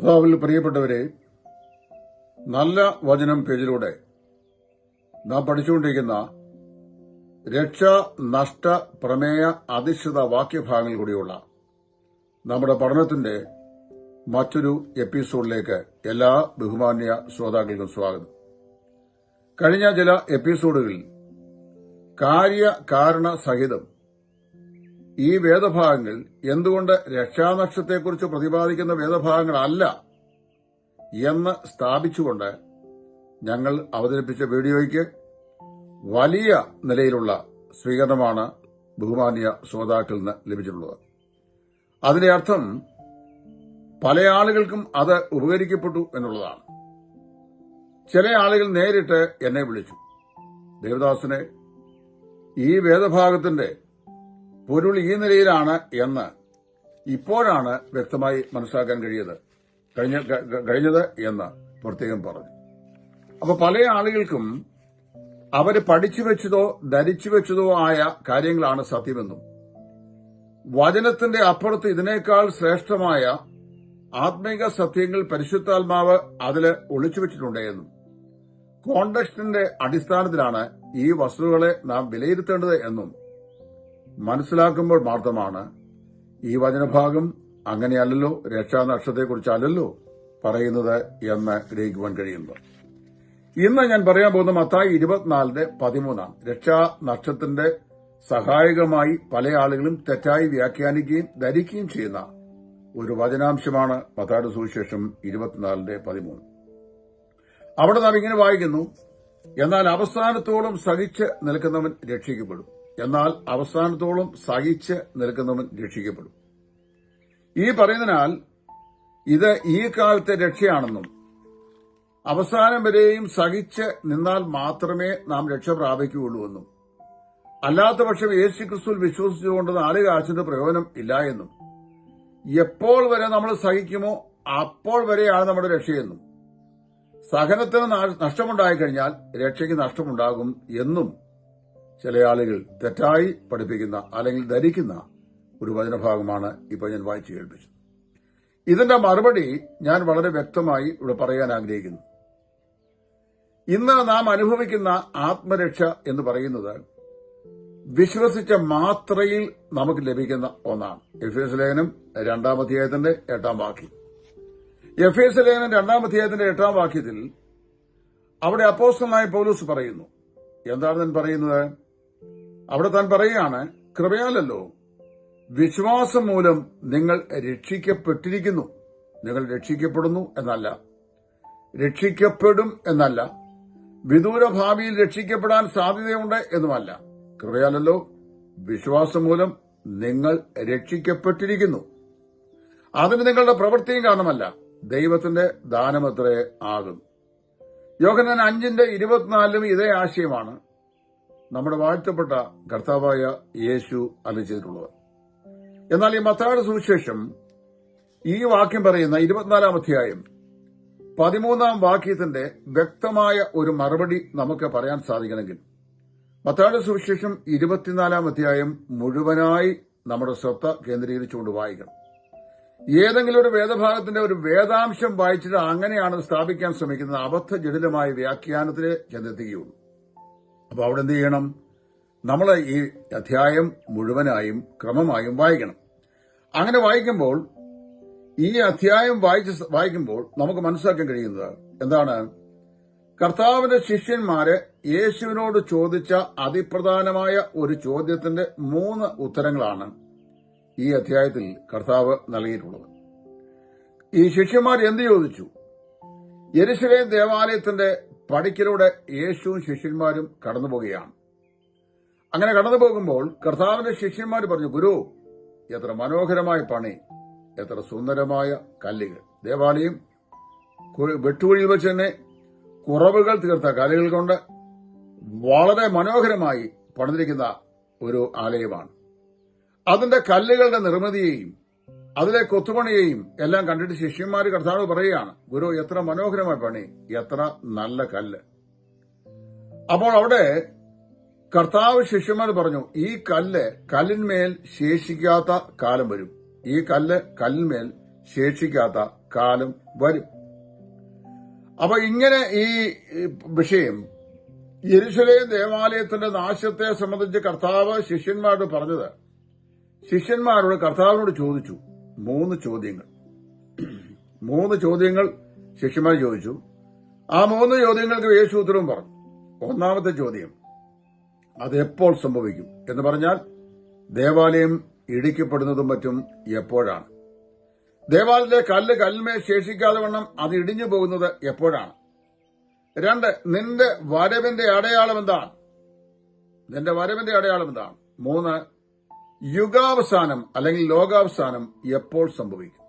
കർത്താവിൽ പ്രിയപ്പെട്ടവരെ നല്ല വചനം പേജിലൂടെ നാം പഠിച്ചുകൊണ്ടിരിക്കുന്ന രക്ഷ നഷ്ട പ്രമേയ അധിഷ്ഠിത വാക്യഭാഗങ്ങൾ കൂടിയുള്ള നമ്മുടെ പഠനത്തിന്റെ മറ്റൊരു എപ്പിസോഡിലേക്ക് എല്ലാ ബഹുമാന്യ ശ്രോതാക്കൾക്കും സ്വാഗതം. കഴിഞ്ഞ ചില എപ്പിസോഡുകളിൽ കാര്യ കാരണ സഹിതം ഈ വേദഭാഗങ്ങൾ എന്തുകൊണ്ട് രക്ഷാനക്ഷത്തെക്കുറിച്ച് പ്രതിപാദിക്കുന്ന വേദഭാഗങ്ങളല്ല എന്ന് സ്ഥാപിച്ചുകൊണ്ട് ഞങ്ങൾ അവതരിപ്പിച്ച വീഡിയോയ്ക്ക് വലിയ നിലയിലുള്ള സ്വീകരണമാണ് ബഹുമാനിയ ശ്രോതാക്കളിൽ നിന്ന് ലഭിച്ചിട്ടുള്ളത്. അതിന്റെ അർത്ഥം പല ആളുകൾക്കും അത് ഉപകരിക്കപ്പെട്ടു എന്നുള്ളതാണ്. ചില ആളുകൾ നേരിട്ട് എന്നെ വിളിച്ചു. ദേവദാസിനെ ഈ വേദഭാഗത്തിന്റെ പൊരുൾ ഈ നിലയിലാണ് എന്ന് ഇപ്പോഴാണ് വ്യക്തമായി മനസ്സിലാക്കാൻ കഴിയത് കഴിഞ്ഞ കഴിഞ്ഞത് എന്ന് പ്രത്യേകം പറഞ്ഞു. അപ്പൊ പല ആളുകൾക്കും അവർ പഠിച്ചു വെച്ചതോ ധരിച്ചു വെച്ചതോ ആയ കാര്യങ്ങളാണ് സത്യമെന്നും. വചനത്തിന്റെ അപ്പുറത്ത് ഇതിനേക്കാൾ ശ്രേഷ്ഠമായ ആത്മീക സത്യങ്ങൾ പരിശുദ്ധാത്മാവ് അതിൽ ഒളിച്ചു വെച്ചിട്ടുണ്ട് എന്നും. കോണ്ടക്സ്റ്റിന്റെ അടിസ്ഥാനത്തിലാണ് ഈ വസ്തുക്കളെ നാം വിലയിരുത്തേണ്ടത് എന്നും. മനസ്സിലാക്കുമ്പോൾ മാത്രമാണ് ഈ വചനഭാഗം അങ്ങനെയല്ലല്ലോ രക്ഷാനഷ്ടത്തെക്കുറിച്ചല്ലല്ലോ പറയുന്നത് എന്ന് ഗ്രഹിക്കുവാൻ കഴിയുന്നത്. ഇന്ന് ഞാൻ പറയാൻ പോകുന്ന മത്തായി ഇരുപത്തിനാലിന്റെ പതിമൂന്നാം. രക്ഷാ നക്ഷത്രത്തിന്റെ സഹായകമായി പല ആളുകളും തെറ്റായി വ്യാഖ്യാനിക്കുകയും ധരിക്കുകയും ചെയ്യുന്ന ഒരു വചനാംശമാണ് മത്തായുടെ സുവിശേഷം ഇരുപത്തിനാലിന്റെ പതിമൂന്ന്. അവിടെ നാം ഇങ്ങനെ വായിക്കുന്നു എന്നാൽ അവസാനത്തോളം സഹിച്ച് നിൽക്കുന്നവൻ രക്ഷിക്കപ്പെടും. എന്നാൽ അവസാനത്തോളം സഹിച്ച് നിൽക്കുന്നവൻ രക്ഷിക്കപ്പെടും. ഈ പറയുന്നതിനാൽ ഇത് ഈ കാലത്തെ രക്ഷയാണെന്നും അവസാനം വരെയും സഹിച്ച് നിന്നാൽ മാത്രമേ നാം രക്ഷ പ്രാപിക്കുകയുള്ളൂ എന്നും അല്ലാത്ത പക്ഷം യേശു ക്രിസ്തുവിൽ വിശ്വസിച്ചുകൊണ്ട് നാല് കാശിന്റെ പ്രയോജനം ഇല്ല എന്നും എപ്പോൾ വരെ നമ്മൾ സഹിക്കുമോ അപ്പോൾ വരെയാണ് നമ്മുടെ രക്ഷയെന്നും സഹനത്തിന് നഷ്ടമുണ്ടായിക്കഴിഞ്ഞാൽ കഴിഞ്ഞാൽ രക്ഷയ്ക്ക് നഷ്ടമുണ്ടാകും എന്നും ചില ആളുകൾ തെറ്റായി പഠിപ്പിക്കുന്ന അല്ലെങ്കിൽ ധരിക്കുന്ന ഒരു വചനഭാഗമാണ് ഇപ്പോൾ ഞാൻ വായിച്ചു കേൾപ്പിച്ചത്. ഇതിന്റെ മറുപടി ഞാൻ വളരെ വ്യക്തമായി ഇവിടെ പറയാൻ ആഗ്രഹിക്കുന്നു. ഇന്ന് നാം അനുഭവിക്കുന്ന ആത്മരക്ഷ എന്ന് പറയുന്നത് വിശ്വസിച്ച മാത്രയിൽ നമുക്ക് ലഭിക്കുന്ന ഒന്നാണ്. എഫ് എസ് ലേഖനം രണ്ടാം അധ്യായത്തിന്റെ എട്ടാം വാക്യം. എഫ് എസ് ലേഖനം രണ്ടാം അധ്യായത്തിന്റെ എട്ടാം വാക്യത്തിൽ അവിടെ അപ്പോസ്റ്റലായ പോലീസ് പറയുന്നു. എന്താണ് ഞാൻ പറയുന്നത്? അവിടെ താൻ പറയുകയാണ് കൃപയാലല്ലോ വിശ്വാസം മൂലം നിങ്ങൾ രക്ഷിക്കപ്പെട്ടിരിക്കുന്നു. നിങ്ങൾ രക്ഷിക്കപ്പെടുന്നു എന്നല്ല. രക്ഷിക്കപ്പെടും എന്നല്ല. വിദൂര ഭാവിയിൽ രക്ഷിക്കപ്പെടാൻ സാധ്യതയുണ്ട് എന്നുമല്ല. കൃപയാലല്ലോ വിശ്വാസം മൂലം നിങ്ങൾ രക്ഷിക്കപ്പെട്ടിരിക്കുന്നു. അതിന് നിങ്ങളുടെ പ്രവൃത്തിയും കാരണമല്ല. ദൈവത്തിന്റെ ദാനമത്രേ ആകും. യോഗനൻ അഞ്ചിന്റെ ഇരുപത്തിനാലിലും ഇതേ ആശയമാണ്. നമ്മുടെ വാഴ്ത്തപ്പെട്ട കർത്താവായ യേശു അലിച്ചിട്ടുള്ളത് എന്നാൽ ഈ മത്തായുടെ സുവിശേഷം ഈ വാക്യം പറയുന്ന ഇരുപത്തിനാലാം അധ്യായം പതിമൂന്നാം വാക്യത്തിന്റെ വ്യക്തമായ ഒരു മറുപടി നമുക്ക് പറയാൻ സാധിക്കണമെങ്കിൽ മത്തായുടെ സുവിശേഷം ഇരുപത്തിനാലാം അധ്യായം മുഴുവനായി നമ്മുടെ ശ്രദ്ധ കേന്ദ്രീകരിച്ചുകൊണ്ട് വായിക്കണം. ഏതെങ്കിലും ഒരു വേദഭാഗത്തിന്റെ ഒരു വേദാംശം വായിച്ചിട്ട് അങ്ങനെയാണ് സ്ഥാപിക്കാൻ ശ്രമിക്കുന്നത്. അബദ്ധ ജടിലമായ വ്യാഖ്യാനത്തിലെ ചെന്നെത്തുകയുള്ളൂ അപ്പൊ അവിടെ എന്ത് ചെയ്യണം? നമ്മൾ ഈ അധ്യായം മുഴുവനായും ക്രമമായും വായിക്കണം. അങ്ങനെ വായിക്കുമ്പോൾ ഈ അധ്യായം വായിച്ച് വായിക്കുമ്പോൾ നമുക്ക് മനസ്സിലാക്കാൻ കഴിയുന്നത് എന്താണ്? കർത്താവിന്റെ ശിഷ്യന്മാര് യേശുവിനോട് ചോദിച്ച അതിപ്രധാനമായ ഒരു ചോദ്യത്തിന്റെ മൂന്ന് ഉത്തരങ്ങളാണ് ഈ അധ്യായത്തിൽ കർത്താവ് നൽകിയിട്ടുള്ളത്. ഈ ശിഷ്യന്മാർ എന്ത് ചോദിച്ചു? യെരുശലേം ദേവാലയത്തിന്റെ പടിക്കലൂടെ യേശുവും ശിഷ്യന്മാരും കടന്നുപോകുകയാണ് അങ്ങനെ കടന്നു പോകുമ്പോൾ കർത്താവിന്റെ ശിഷ്യന്മാർ പറഞ്ഞു ഗുരു എത്ര മനോഹരമായ പണി എത്ര സുന്ദരമായ കല്ലുകൾ. ദേവാലയം വെട്ടുകുഴിയിൽ വെച്ച് തന്നെ കുറവുകൾ തീർത്ത കല്ലുകൾ കൊണ്ട് വളരെ മനോഹരമായി പണിതിരിക്കുന്ന ഒരു ആലയമാണ്. അതിന്റെ കല്ലുകളുടെ നിർമ്മിതിയെയും അതിലെ കൊത്തുപണിയെയും എല്ലാം കണ്ടിട്ട് ശിഷ്യന്മാർ കർത്താവ് പറയുകയാണ് ഗുരു എത്ര മനോഹരമായ പണി എത്ര നല്ല കല്ല്. അപ്പോൾ അവിടെ കർത്താവ് ശിഷ്യന്മാർ പറഞ്ഞു ഈ കല്ല് കല്ലിന്മേൽ ശേഷിക്കാത്ത കാലം വരും. ഈ കല്ല് കല്ലിന്മേൽ ശേഷിക്കാത്ത കാലം വരും. അപ്പൊ ഇങ്ങനെ ഈ വിഷയം യെരുശലേം ദേവാലയത്തിന്റെ നാശത്തെ സംബന്ധിച്ച് കർത്താവ് ശിഷ്യന്മാരോട് പറഞ്ഞത് ശിഷ്യന്മാരോട് കർത്താവിനോട് ചോദിച്ചു മൂന്ന് ചോദ്യങ്ങൾ. മൂന്ന് ചോദ്യങ്ങൾ ശിഷ്യന്മാർ ചോദിച്ചു. ആ മൂന്ന് ചോദ്യങ്ങൾക്ക് യേശു ഉത്തരവും പറഞ്ഞു. ഒന്നാമത്തെ ചോദ്യം അത് എപ്പോൾ സംഭവിക്കും? എന്ന് പറഞ്ഞാൽ ദേവാലയം ഇടിക്കപ്പെടുന്നതും മറ്റും എപ്പോഴാണ്? ദേവാലയത്തിലെ കല്ല് കല്ലുമേ ശേഷിക്കാതെ വണ്ണം അത് ഇടിഞ്ഞു പോകുന്നത് എപ്പോഴാണ്? രണ്ട് നിന്റെ വരവിന്റെ അടയാളം എന്താണ്? നിന്റെ വരവിന്റെ അടയാളം എന്താണ്? മൂന്ന് യുഗാവസാനം അല്ലെങ്കിൽ ലോകാവസാനം എപ്പോൾ സംഭവിക്കും?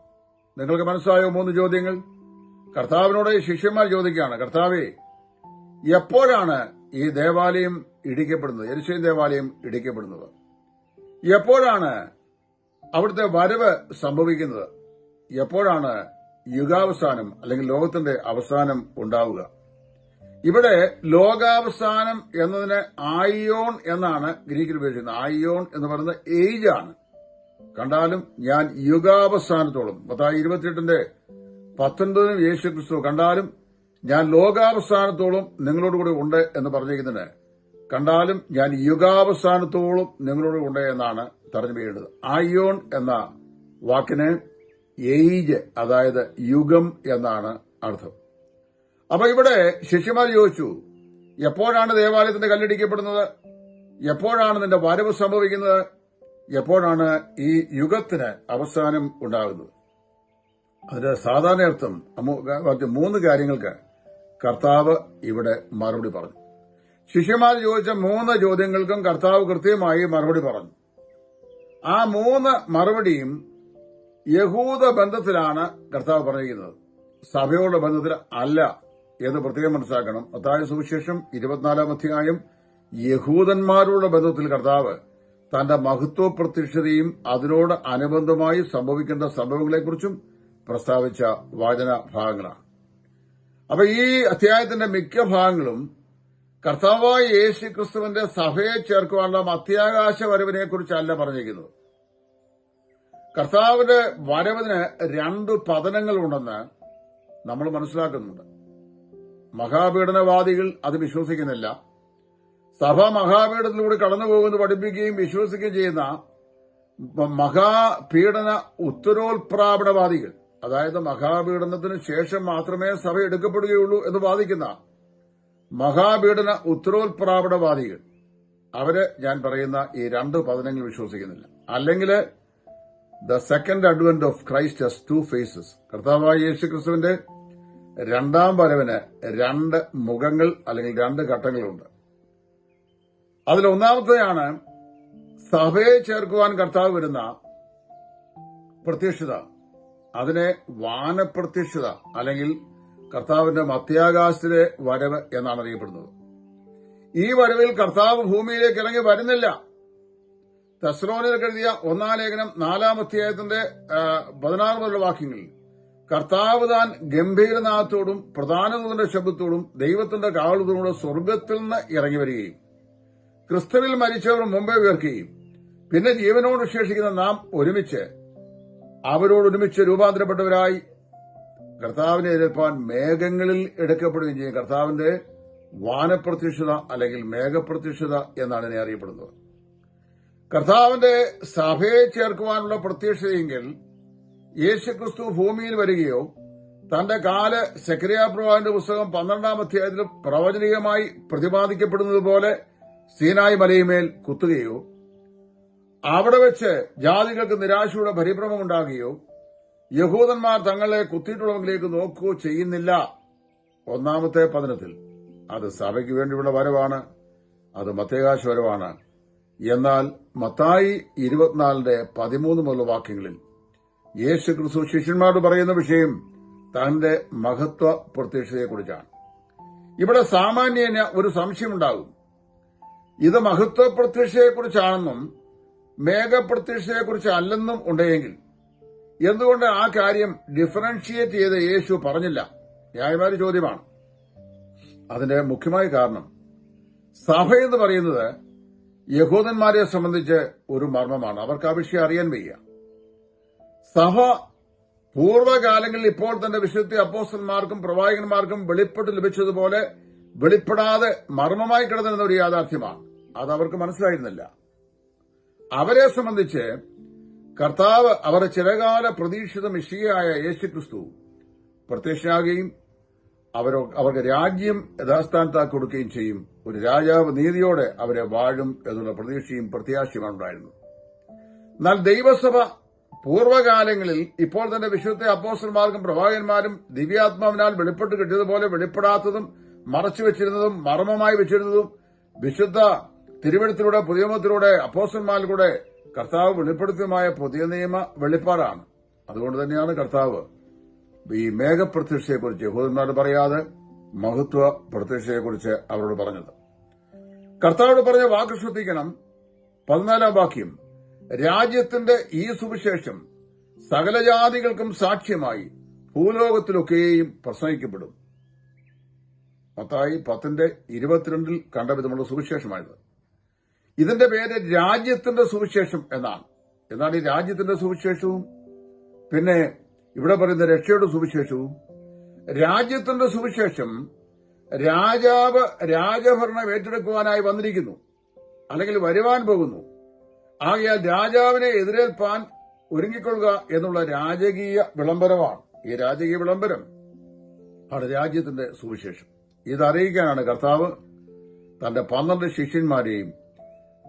നിങ്ങൾക്ക് മനസ്സിലായോ മൂന്ന് ചോദ്യങ്ങൾ? കർത്താവിനോട് ശിഷ്യന്മാർ ചോദിക്കുകയാണ് കർത്താവേ എപ്പോഴാണ് ഈ ദേവാലയം ഇടിക്കപ്പെടുന്നത്? എരിശയും ദേവാലയം ഇടിക്കപ്പെടുന്നത്? എപ്പോഴാണ് അവിടുത്തെ വരവ് സംഭവിക്കുന്നത്? എപ്പോഴാണ് യുഗാവസാനം അല്ലെങ്കിൽ ലോകത്തിന്റെ അവസാനം ഉണ്ടാവുക? ഇവിടെ ലോകാവസാനം എന്നതിന് ആയോൺ എന്നാണ് ഗ്രീക്കിൽ ഉപയോഗിക്കുന്നത് ആയോൺ എന്ന് പറയുന്നത് ഏജ് ആണ്. കണ്ടാലും ഞാൻ യുഗാവസാനത്തോളം പത്തായി ഇരുപത്തിയെട്ടിന്റെ പത്തൊൻപതിനും യേശു ക്രിസ്തു കണ്ടാലും ഞാൻ ലോകാവസാനത്തോളം നിങ്ങളോട് കൂടെ ഉണ്ട് എന്ന് പറഞ്ഞിരിക്കുന്നതിന് കണ്ടാലും ഞാൻ യുഗാവസാനത്തോളം നിങ്ങളോട് ഉണ്ട് എന്നാണ് തെരഞ്ഞു ചെയ്യേണ്ടത് ആയോൺ എന്ന വാക്കിന് ഏജ് അതായത് യുഗം എന്നാണ് അർത്ഥം. അപ്പൊ ഇവിടെ ശിഷ്യമാർ ചോദിച്ചു എപ്പോഴാണ് ദേവാലയത്തിന്റെ കല്ലടിക്കപ്പെടുന്നത്? എപ്പോഴാണ് നിന്റെ വരവ് സംഭവിക്കുന്നത്? എപ്പോഴാണ് ഈ യുഗത്തിന് അവസാനം ഉണ്ടാകുന്നത്? അതിന്റെ സാധാരണ അർത്ഥം മൂന്ന് കാര്യങ്ങൾക്ക് കർത്താവ് ഇവിടെ മറുപടി പറഞ്ഞു. ശിഷ്യന്മാർ ചോദിച്ച മൂന്ന് ചോദ്യങ്ങൾക്കും കർത്താവ് കൃത്യമായി മറുപടി പറഞ്ഞു. ആ മൂന്ന് മറുപടിയും യഹൂദ ബന്ധത്തിലാണ് കർത്താവ് പറഞ്ഞിരിക്കുന്നത്. സഭയോടുള്ള ബന്ധത്തിൽ അല്ല. എന്ന് പ്രത്യേകം മനസ്സിലാക്കണം. അത്താഴ സുവിശേഷം ഇരുപത്തിനാലാം അധ്യായം. യഹൂദന്മാരുടെ ബന്ധത്തിൽ കർത്താവ് തന്റെ മഹത്വ പ്രത്യക്ഷതയും അതിനോട് അനുബന്ധമായി സംഭവിക്കേണ്ട സംഭവങ്ങളെക്കുറിച്ചും പ്രസ്താവിച്ച വാചന ഭാഗങ്ങളാണ്. അപ്പൊ ഈ അധ്യായത്തിന്റെ മിക്ക ഭാഗങ്ങളും കർത്താവായ യേശു ക്രിസ്തുവിന്റെ സഭയെ ചേർക്കുവാനുള്ള മധ്യാകാശ വരവിനെ കുറിച്ചല്ല പറഞ്ഞിരിക്കുന്നത്. കർത്താവിന്റെ വരവിന് രണ്ട് പതനങ്ങളുണ്ടെന്ന് നമ്മൾ മനസ്സിലാക്കുന്നുണ്ട്. മഹാപീഡനവാദികൾ അത് വിശ്വസിക്കുന്നില്ല. സഭ മഹാപീഡനത്തിലൂടെ കടന്നുപോകുമെന്ന് പഠിപ്പിക്കുകയും വിശ്വസിക്കുകയും ചെയ്യുന്ന മഹാപീഡന ഉത്തരോത്പ്രാപണവാദികൾ അതായത് മഹാപീഡനത്തിന് ശേഷം മാത്രമേ സഭ എടുക്കപ്പെടുകയുള്ളൂ എന്ന് വാദിക്കുന്ന മഹാപീഡന ഉത്തരോത്പ്രാപണവാദികൾ അവർ ഞാൻ പറയുന്ന ഈ രണ്ട് പതനങ്ങൾ വിശ്വസിക്കുന്നില്ല. അല്ലെങ്കിൽ the second advent of Christ has two phases കർത്താവായ യേശു ക്രിസ്തുവിന്റെ രണ്ടാം വരവിന് രണ്ട് മുഖങ്ങൾ അല്ലെങ്കിൽ രണ്ട് ഘട്ടങ്ങളുണ്ട്. അതിൽ ഒന്നാമത്തെയാണ് സഭയെ ചേർക്കുവാൻ കർത്താവ് വരുന്ന പ്രത്യക്ഷത. അതിനെ വാനപ്രത്യക്ഷത അല്ലെങ്കിൽ കർത്താവിന്റെ മധ്യാകാശത്തിലെ വരവ് എന്നാണ് അറിയപ്പെടുന്നത്. ഈ വരവിൽ കർത്താവ് ഭൂമിയിലേക്ക് ഇറങ്ങി വരുന്നില്ല. തെസ്ലോനിൽ എഴുതിയ ഒന്നാം ലേഖനം നാലാം അധ്യായത്തിന്റെ പതിനാറ് മുതലുള്ള വാക്യങ്ങളിൽ കർത്താവ് താൻ ഗംഭീരനാഥത്തോടും പ്രധാനതയുടെ ശബ്ദത്തോടും ദൈവത്തിന്റെ കാവലത്തോടും സ്വർഗത്തിൽ നിന്ന് ഇറങ്ങി വരികയും ക്രിസ്തുവിൽ മരിച്ചവർ മുമ്പേ ഉയർക്കുകയും പിന്നെ ജീവനോട് ശേഷിക്കുന്ന നാം ഒരുമിച്ച് അവരോട് ഒരുമിച്ച് രൂപാന്തരപ്പെട്ടവരായി കർത്താവിനെ എതിർപ്പാൻ മേഘങ്ങളിൽ എടുക്കപ്പെടുകയും ചെയ്യും. കർത്താവിന്റെ വാനപ്രത്യക്ഷത അല്ലെങ്കിൽ മേഘപ്രത്യക്ഷത എന്നാണ് ഇതിനെ അറിയപ്പെടുന്നത്. കർത്താവിന്റെ സഭയെ ചേർക്കുവാനുള്ള പ്രത്യക്ഷതയെങ്കിൽ യേശുക്രിസ്തു ഭൂമിയിൽ വരികയോ തന്റെ കാൽ സെക്രിയ പുസ്തകം പന്ത്രണ്ടാം അധ്യായത്തിൽ പ്രവചനീയമായി പ്രതിപാദിക്കപ്പെടുന്നതുപോലെ സീനായ് മലയുമേൽ കുത്തുകയോ അവിടെ വെച്ച് ജാതികൾക്ക് നിരാശയുടെ പരിഭ്രമമുണ്ടാകുകയോ യഹൂദന്മാർ തങ്ങളെ കുത്തിയിട്ടുള്ളവരിലേക്ക് നോക്കുകയോ ചെയ്യുന്നില്ല. ഒന്നാമത്തെ പതിനത്തിൽ. അത് സഭയ്ക്ക് വേണ്ടിയുള്ള വരവാണ്. അത് മത്തേകാശ വരവാണ്. എന്നാൽ മത്തായി ഇരുപത്തിനാലിന്റെ പതിമൂന്ന് മുതലുള്ള വാക്യങ്ങളിൽ യേശു ക്രിസ്തു ശിഷ്യന്മാരോട് പറയുന്ന വിഷയം തന്റെ മഹത്വ പ്രത്യക്ഷതയെക്കുറിച്ചാണ്. ഇവിടെ സാമാന്യന് ഒരു സംശയമുണ്ടാകും. ഇത് മഹത്വ പ്രത്യക്ഷയെക്കുറിച്ചാണെന്നും മേഘപ്രത്യക്ഷയെക്കുറിച്ച് അല്ലെന്നും ഉണ്ടെങ്കിൽ എന്തുകൊണ്ട് ആ കാര്യം ഡിഫറൻഷിയേറ്റ് ചെയ്ത് യേശു പറഞ്ഞില്ല? ന്യായമായ ചോദ്യമാണ്. അതിന്റെ മുഖ്യമായ കാരണം സഭ എന്ന് പറയുന്നത് യഹൂദന്മാരെ സംബന്ധിച്ച് ഒരു മർമ്മമാണ്. അവർക്ക് ആ വിഷയം അറിയാൻ വയ്യ. സഭ പൂർവകാലങ്ങളിൽ ഇപ്പോൾ തന്റെ വിശുദ്ധ അപ്പോസ്റ്റന്മാർക്കും പ്രവാചകന്മാർക്കും വെളിപ്പെട്ട് ലഭിച്ചതുപോലെ വെളിപ്പെടാതെ മർമ്മമായി കിടന്നിരുന്ന ഒരു യാഥാർത്ഥ്യമാണ്. അത് അവർക്ക് മനസ്സിലായിരുന്നില്ല. അവരെ സംബന്ധിച്ച് കർത്താവ് അവരുടെ ചിരകാല പ്രതീക്ഷിത മിഷികയായ യേശുക്രിസ്തു പ്രത്യക്ഷനാകുകയും അവരോ അവർക്ക് രാജ്യം യഥാസ്ഥാനത്താക്കി കൊടുക്കുകയും ചെയ്യും. ഒരു രാജാവ് നീതിയോടെ അവരെ വാഴും എന്നുള്ള പ്രതീക്ഷയും പ്രത്യാശയുമാണ് ഉണ്ടായിരുന്നത്. എന്നാൽ ദൈവസഭ പൂർവകാലങ്ങളിൽ ഇപ്പോൾ തന്നെ വിശുദ്ധ അപ്പോസ്റ്റന്മാർക്കും പ്രവാചകന്മാരും ദിവ്യാത്മാവിനാൽ വെളിപ്പെട്ട് കിട്ടിയതുപോലെ വെളിപ്പെടാത്തതും മറച്ചു വെച്ചിരുന്നതും മർമ്മമായി വെച്ചിരുന്നതും വിശുദ്ധ തിരുവഴുത്തിലൂടെ പുതിയമത്തിലൂടെ അപ്പോസ്റ്റന്മാരിലൂടെ കർത്താവ് വെളിപ്പെടുത്തിയതുമായ പുതിയ നിയമ വെളിപ്പാടാണ്. അതുകൊണ്ട് തന്നെയാണ് കർത്താവ് ഈ മേഘപ്രത്യക്ഷയെക്കുറിച്ച് യഹൂദന്മാരോട് പറയാതെ മഹത്വ പ്രത്യക്ഷയെക്കുറിച്ച് അവരോട് പറഞ്ഞത്. കർത്താവോട് പറഞ്ഞ വാക്ക് ശ്രദ്ധിക്കണം. പതിനാലാം വാക്യം. രാജ്യത്തിന്റെ ഈ സുവിശേഷം സകലജാതികൾക്കും സാക്ഷ്യമായി ഭൂലോകത്തിലൊക്കെയും പ്രസംഗിക്കപ്പെടും. മത്തായി പത്തിന്റെ ഇരുപത്തിരണ്ടിൽ കണ്ട വിധമുള്ള സുവിശേഷമായത് ഇതിന്റെ പേര് രാജ്യത്തിന്റെ സുവിശേഷം എന്നാണ്. എന്നാൽ ഈ രാജ്യത്തിന്റെ സുവിശേഷവും? പിന്നെ ഇവിടെ പറയുന്ന രക്ഷയുടെ സുവിശേഷവും? രാജ്യത്തിന്റെ സുവിശേഷം രാജാവ് രാജഭരണം ഏറ്റെടുക്കുവാനായി വന്നിരിക്കുന്നു. അല്ലെങ്കിൽ വരുവാൻ പോകുന്നു. ആകയാൽ രാജാവിനെ എതിരേൽപ്പാൻ ഒരുങ്ങിക്കൊള്ളുക എന്നുള്ള രാജകീയ വിളംബരമാണ്. ഈ രാജകീയ വിളംബരം ആണ് രാജ്യത്തിന്റെ സുവിശേഷം. ഇതറിയിക്കാനാണ് കർത്താവ് തന്റെ പന്ത്രണ്ട് ശിഷ്യന്മാരെയും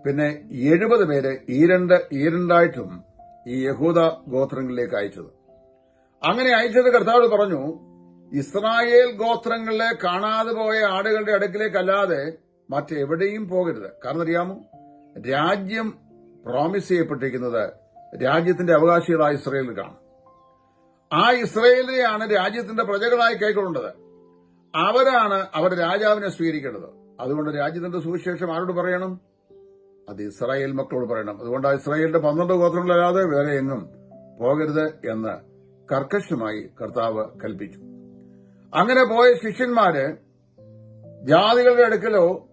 പിന്നെ എഴുപത് പേരെ ഈരണ്ട് ഈരണ്ടായിട്ടും ഈ യഹൂദ ഗോത്രങ്ങളിലേക്ക് അയച്ചത്. അങ്ങനെ അയച്ചത് കർത്താവ് പറഞ്ഞു ഇസ്രായേൽ ഗോത്രങ്ങളിലെ കാണാതെ പോയ ആടുകളുടെ അടുക്കിലേക്കല്ലാതെ മറ്റെവിടെയും പോകരുത്. കാരണം അറിയാമോ? രാജ്യം പ്രോമിസ് ചെയ്യപ്പെട്ടിരിക്കുന്നത് രാജ്യത്തിന്റെ അവകാശികളായ ഇസ്രയേലുകാണ് ആ ഇസ്രയേലിനെയാണ് രാജ്യത്തിന്റെ പ്രജകളായി കൈക്കൊള്ളേണ്ടത് അവരാണ് അവരുടെ രാജാവിനെ സ്വീകരിക്കേണ്ടത്. അതുകൊണ്ട് രാജ്യത്തിന്റെ സുവിശേഷം ആരോട് പറയണം? അത് ഇസ്രായേൽ മക്കളോട് പറയണം. അതുകൊണ്ട് ആ ഇസ്രായേലിന്റെ പന്ത്രണ്ട് ഗോത്രങ്ങളല്ലാതെ വേറെ എങ്ങും പോകരുത് എന്ന് കർക്കശമായി കർത്താവ് കൽപ്പിച്ചു. അങ്ങനെ പോയ ശിഷ്യന്മാര് ജാതികളുടെ അടുക്കലോ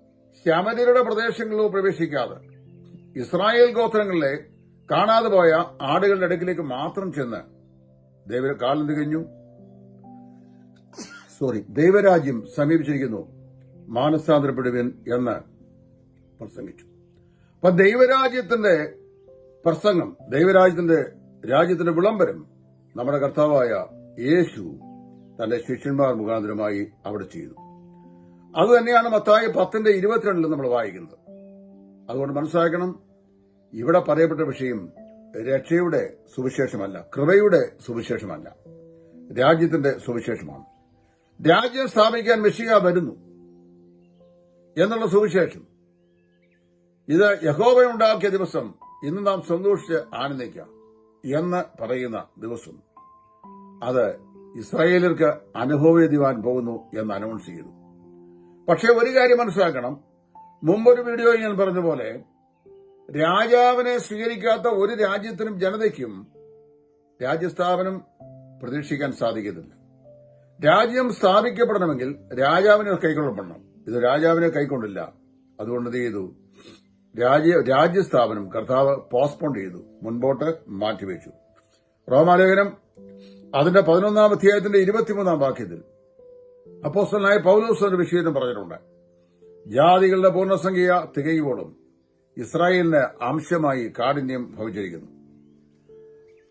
ശമരിയുടെ പ്രദേശങ്ങളിലോ പ്രവേശിക്കാതെ ഇസ്രായേൽ ഗോത്രങ്ങളിലെ കാണാതെ പോയ ആടുകളുടെ അടുക്കിലേക്ക് മാത്രം ചെന്ന് ദൈവ കാലം തികഞ്ഞു സോറി ദൈവരാജ്യം സമീപിച്ചിരിക്കുന്നു. മാനസാന്തരപ്പെടുവൻ എന്ന് പ്രസംഗിച്ചു. അപ്പൊ ദൈവരാജ്യത്തിന്റെ പ്രസംഗം ദൈവരാജ്യത്തിന്റെ രാജ്യത്തിന്റെ വിളംബരം നമ്മുടെ കർത്താവായ യേശു തന്റെ ശിഷ്യന്മാർ മുഖാന്തരമായി അവിടെ ചെയ്തു. അതുതന്നെയാണ് മത്തായ പത്തിന്റെ ഇരുപത്തിരണ്ടിൽ നമ്മൾ വായിക്കുന്നത്. അതുകൊണ്ട് മനസ്സിലാക്കണം ഇവിടെ പറയപ്പെട്ട വിഷയം രക്ഷയുടെ സുവിശേഷമല്ല കൃപയുടെ സുവിശേഷമല്ല രാജ്യത്തിന്റെ സുവിശേഷമാണ്. രാജ്യം സ്ഥാപിക്കാൻ മെഷിക വരുന്നു എന്നുള്ള സുവിശേഷം. ഇത് യഹോബയുണ്ടാക്കിയ ദിവസം ഇന്ന് നാം സന്തോഷിച്ച് ആനന്ദിക്കാം എന്ന് പറയുന്ന ദിവസം. അത് ഇസ്രായേലർക്ക് അനുഭവം പോകുന്നു എന്ന് അനൗൺസ് ചെയ്തു പക്ഷേ ഒരു കാര്യം മനസ്സിലാക്കണം മുമ്പൊരു വീഡിയോയിൽ ഞാൻ പറഞ്ഞ പോലെ രാജാവിനെ സ്വീകരിക്കാത്ത ഒരു രാജ്യത്തിനും ജനതയ്ക്കും രാജ്യസ്ഥാപനം പ്രതീക്ഷിക്കാൻ സാധിക്കത്തില്ല. രാജ്യം സ്ഥാപിക്കപ്പെടണമെങ്കിൽ രാജാവിനെ കൈക്കൊള്ളപ്പെടണം ഇത് രാജാവിനെ കൈക്കൊണ്ടില്ല. അതുകൊണ്ട് ചെയ്തു? രാജ്യ രാജ്യസ്ഥാപനം കർത്താവ് പോസ്റ്റ്പോൺ ചെയ്തു. മുൻപോട്ട് മാറ്റിവെച്ചു. റോമാലേഖനം അതിന്റെ പതിനൊന്നാം അധ്യായത്തിന്റെ ഇരുപത്തിമൂന്നാം വാക്യത്തിൽ അപ്പോസ്റ്റലായ പൗലോസ് ഒരു വിഷയം പറഞ്ഞിട്ടുണ്ട്. ജാതികളുടെ പൂർണസംഖ്യ തികയുവോളും ഇസ്രായേലിന് അംശമായി കാഠിന്യം ഭവിച്ചിരിക്കുന്നു.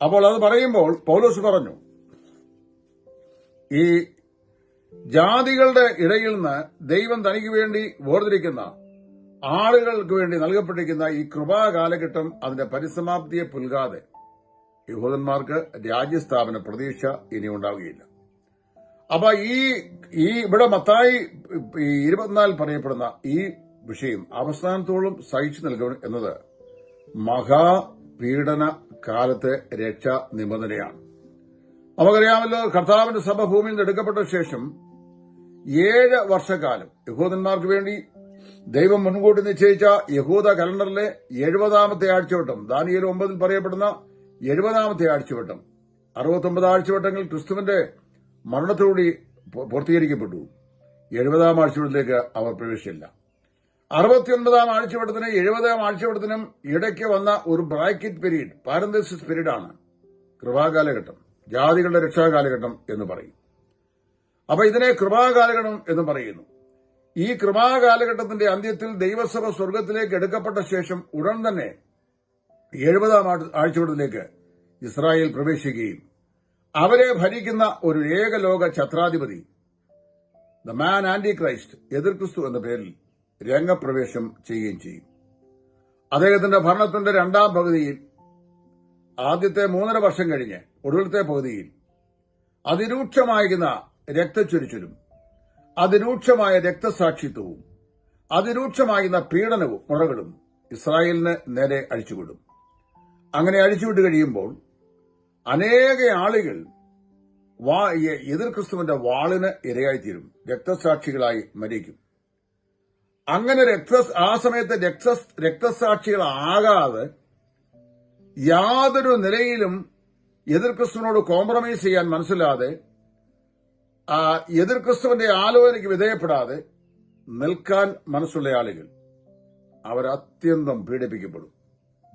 അപ്പോൾ അത് പറയുമ്പോൾ പൗലോസ് പറഞ്ഞു ഈ ജാതികളുടെ ഇടയിൽ നിന്ന് ദൈവം തനിക്ക് വേണ്ടി വേർതിരിക്കുന്ന ആളുകൾക്ക് വേണ്ടി നൽകപ്പെട്ടിരിക്കുന്ന ഈ കൃപാ കാലഘട്ടം അതിന്റെ പരിസമാപ്തിയെ പുൽകാതെ യഹൂദന്മാർക്ക് രാജ്യസ്ഥാപന പ്രതീക്ഷ ഇനി ഉണ്ടാവുകയില്ല. അപ്പൊ ഈ ഈ ഇവിടെ മത്തായി ഇരുപത്തിനാലിൽ പറയപ്പെടുന്ന ഈ വിഷയം അവസാനത്തോളം സഹിച്ചു നൽകണം എന്നത് മഹാപീഡന കാലത്തെ രക്ഷാ നിബന്ധനയാണ്. നമുക്കറിയാമല്ലോ കർത്താവിന്റെ സഭ ഭൂമിയിൽ നിന്ന് എടുക്കപ്പെട്ട ശേഷം ഏഴ് വർഷക്കാലം യഹൂദന്മാർക്ക് വേണ്ടി ദൈവം മുൻകൂട്ടി നിശ്ചയിച്ച യഹൂദ കലണ്ടറിലെ എഴുപതാമത്തെ ആഴ്ചവട്ടം ദാനിയൽ ഒമ്പതിൽ പറയപ്പെടുന്ന എഴുപതാമത്തെ ആഴ്ചവട്ടം അറുപത്തൊമ്പത് ആഴ്ചവട്ടങ്ങൾ ക്രിസ്തുവിന്റെ മരണത്തോടുകൂടി പൂർത്തീകരിക്കപ്പെട്ടു. എഴുപതാം ആഴ്ചവട്ടത്തിലേക്ക് അവർ പ്രവേശിച്ചില്ല. അറുപത്തിയൊൻപതാം ആഴ്ചവട്ടത്തിന് എഴുപതാം ആഴ്ചവട്ടത്തിനും ഇടയ്ക്ക് വന്ന ഒരു ബ്രാക്കറ്റ് പീരീഡ് പാരന്തസിസ് പീരീഡാണ്. കൃപാകാലഘട്ടം ജാതികളുടെ രക്ഷാകാലഘട്ടം എന്ന് പറയും. അപ്പൊ ഇതിനെ കൃപാകാലഘട്ടം എന്ന് പറയുന്നു. ഈ കൃപാകാലഘട്ടത്തിന്റെ അന്ത്യത്തിൽ ദൈവസഭ സ്വർഗത്തിലേക്ക് എടുക്കപ്പെട്ട ശേഷം ഉടൻ തന്നെ എഴുപതാം ആഴ്ച- ആഴ്ചവട്ടത്തിലേക്ക് ഇസ്രായേൽ പ്രവേശിക്കുകയും അവരെ ഭരിക്കുന്ന ഒരു ഏകലോക ഛത്രാധിപതി ദ മാൻ ആന്റി ക്രൈസ്റ്റ് എതിർ ക്രിസ്തു എന്ന പേരിൽ രംഗപ്രവേശം ചെയ്യുകയും ചെയ്യും. അദ്ദേഹത്തിന്റെ ഭരണത്തിന്റെ രണ്ടാം പകുതിയിൽ ആദ്യത്തെ മൂന്നര വർഷം കഴിഞ്ഞ് ഒടുവിലത്തെ പകുതിയിൽ അതിരൂക്ഷമായിരുന്ന രക്തച്ചൊരിച്ചിലും അതിരൂക്ഷമായ രക്തസാക്ഷിത്വവും അതിരൂക്ഷമായിരുന്ന പീഡനവും മുറകളും ഇസ്രായേലിന് നേരെ അഴിച്ചുവിടും. അങ്ങനെ അഴിച്ചുവിട്ട് കഴിയുമ്പോൾ അനേക ആളുകൾ എതിർ ക്രിസ്തുവിന്റെ വാളിന് ഇരയായിത്തീരും. രക്തസാക്ഷികളായി മരിക്കും. അങ്ങനെ രക്ത ആ സമയത്ത് രക്ത രക്തസാക്ഷികളാകാതെ യാതൊരു നിലയിലും എതിർ ക്രിസ്തുവിനോട് കോംപ്രമൈസ് ചെയ്യാൻ മനസ്സിലാതെ എതിർ ക്രിസ്തുവിന്റെ ആലോചനയ്ക്ക് വിധേയപ്പെടാതെ നിൽക്കാൻ മനസ്സുള്ള ആളുകൾ. അവരത്യന്തം പീഡിപ്പിക്കപ്പെടും.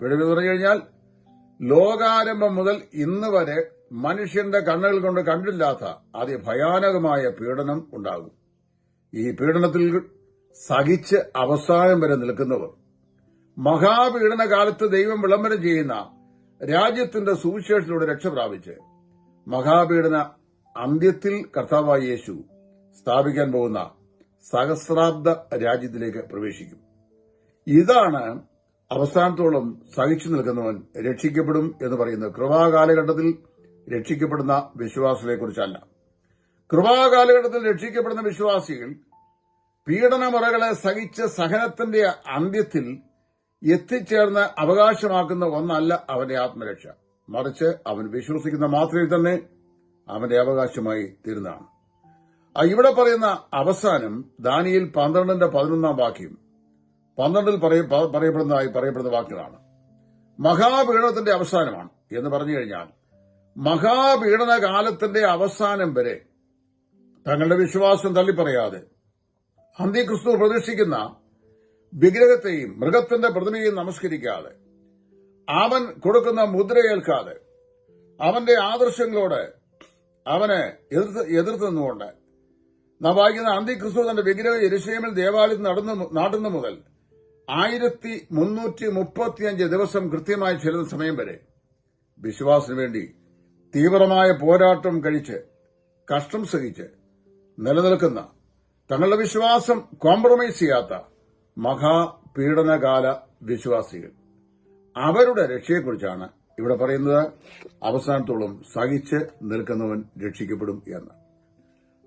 പീഡിപ്പിച്ചു പറഞ്ഞു കഴിഞ്ഞാൽ ലോകാരംഭം മുതൽ ഇന്ന് വരെ മനുഷ്യന്റെ കണ്ണുകൾ കൊണ്ട് കണ്ടില്ലാത്ത അതിഭയാനകമായ പീഡനം ഉണ്ടാകും. ഈ പീഡനത്തിൽ സഹിച്ച് അവസാനം വരെ നിൽക്കുന്നവർ. മഹാപീഡന കാലത്ത് ദൈവം വിളംബരം ചെയ്യുന്ന രാജ്യത്തിന്റെ സുവിശേഷത്തിലൂടെ രക്ഷ പ്രാപിച്ച് മഹാപീഡന അന്ത്യത്തിൽ കർത്താവായ യേശു സ്ഥാപിക്കാൻ പോകുന്ന സഹസ്രാബ്ദ രാജ്യത്തിലേക്ക് പ്രവേശിക്കും. ഇതാണ് അവസാനത്തോളം സഹിച്ചു നിൽക്കുന്നവൻ രക്ഷിക്കപ്പെടും എന്ന് പറയുന്നത് കൃപാകാലഘട്ടത്തിൽ രക്ഷിക്കപ്പെടുന്ന വിശ്വാസികളെ കുറിച്ചല്ല കൃപാകാലഘട്ടത്തിൽ രക്ഷിക്കപ്പെടുന്ന വിശ്വാസികൾ പീഡനമുറകളെ സഹിച്ച സഹനത്തിന്റെ അന്ത്യത്തിൽ എത്തിച്ചേർന്ന് അവകാശമാക്കുന്ന ഒന്നല്ല അവന്റെ ആത്മരക്ഷ. മറിച്ച് അവൻ വിശ്വസിക്കുന്ന മാത്രയിൽ തന്നെ അവന്റെ അവകാശമായി തീരുന്നതാണ്. ഇവിടെ പറയുന്ന അവസാനം ദാനിയിൽ പന്ത്രണ്ടിന്റെ പതിനൊന്നാം വാക്യം പന്ത്രണ്ടിൽ പറയപ്പെടുന്നതായി പറയപ്പെടുന്ന വാക്കുകളാണ്. മഹാപീഡനത്തിന്റെ അവസാനമാണ് എന്ന് പറഞ്ഞു കഴിഞ്ഞാൽ മഹാപീഡന കാലത്തിന്റെ അവസാനം വരെ തങ്ങളുടെ വിശ്വാസം തള്ളിപ്പറയാതെ അന്തിക്രിസ്തു പ്രതീക്ഷിക്കുന്ന വിഗ്രഹത്തെയും മൃഗത്തിന്റെ പ്രതിമയെയും നമസ്കരിക്കാതെ അവൻ കൊടുക്കുന്ന മുദ്രയേൽക്കാതെ അവന്റെ ആദർശങ്ങളോട് അവനെ എതിർത്ത് നിന്നുകൊണ്ട് നാം വായിക്കുന്ന അന്തിക്രിസ്തു തന്റെ വിഗ്രഹം എരിശേമിൽ ദേവാലയത്തിൽ നടന്നു മുതൽ ആയിരത്തി മുന്നൂറ്റി മുപ്പത്തിയഞ്ച് ദിവസം കൃത്യമായി ചെല്ലുന്ന സമയം വരെ വിശ്വാസത്തിനു വേണ്ടി തീവ്രമായ പോരാട്ടം കഴിച്ച് കഷ്ടം സഹിച്ച് നിലനിൽക്കുന്ന തങ്ങളുടെ വിശ്വാസം കോംപ്രമൈസ് ചെയ്യാത്ത മഹാപീഡനകാല വിശ്വാസികൾ. അവരുടെ രക്ഷയെക്കുറിച്ചാണ് ഇവിടെ പറയുന്നത്. അവസാനത്തോളം സഹിച്ച് നിൽക്കുന്നവൻ രക്ഷിക്കപ്പെടും എന്ന്.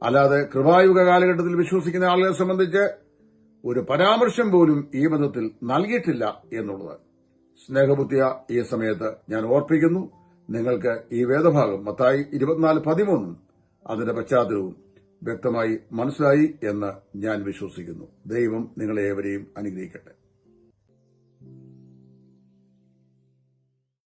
അല്ലാതെ കൃപായുഗ കാലഘട്ടത്തിൽ വിശ്വസിക്കുന്ന ആളുകളെ സംബന്ധിച്ച് ഒരു പരാമർശം പോലും ഈ ബന്ധത്തിൽ നൽകിയിട്ടില്ല എന്നുള്ളത്. സ്നേഹബുദ്ധിയ ഈ സമയത്ത് ഞാൻ ഓർപ്പിക്കുന്നു നിങ്ങൾക്ക് ഈ വേദഭാഗം മത്തായി ഇരുപത്തിനാല് പതിമൂന്നും അതിന്റെ പശ്ചാത്തലവും വ്യക്തമായി മനസ്സിലായി എന്ന് ഞാൻ വിശ്വസിക്കുന്നു. ദൈവം നിങ്ങളെ ഏവരെയും അനുഗ്രഹിക്കട്ടെ.